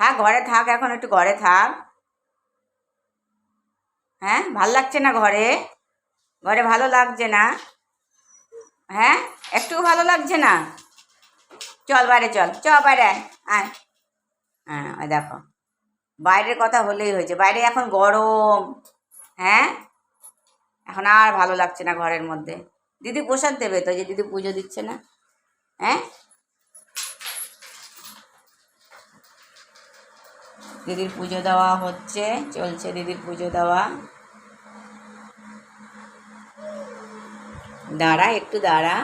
হ্যাঁ ঘরে থাক, এখন একটু ঘরে থাক। হ্যাঁ ভালো লাগছে না ঘরে? ঘরে ভালো লাগছে না? হ্যাঁ একটু ভালো লাগছে না? চল বাইরে, চল চ বাইরে, আয়। হ্যাঁ দেখো। বাইরের কথা হলেই হয়েছে। বাইরে এখন গরম। হ্যাঁ? এখন আর ভালো লাগছে না ঘরের মধ্যে। দিদি প্রসাদ দেবে তো, যে দিদি পুজো দিচ্ছে না? দিদির পুজো দেওয়া হচ্ছে চলছে দিদির পুজো দেওয়া। দাঁড়া একটু দাঁড়া।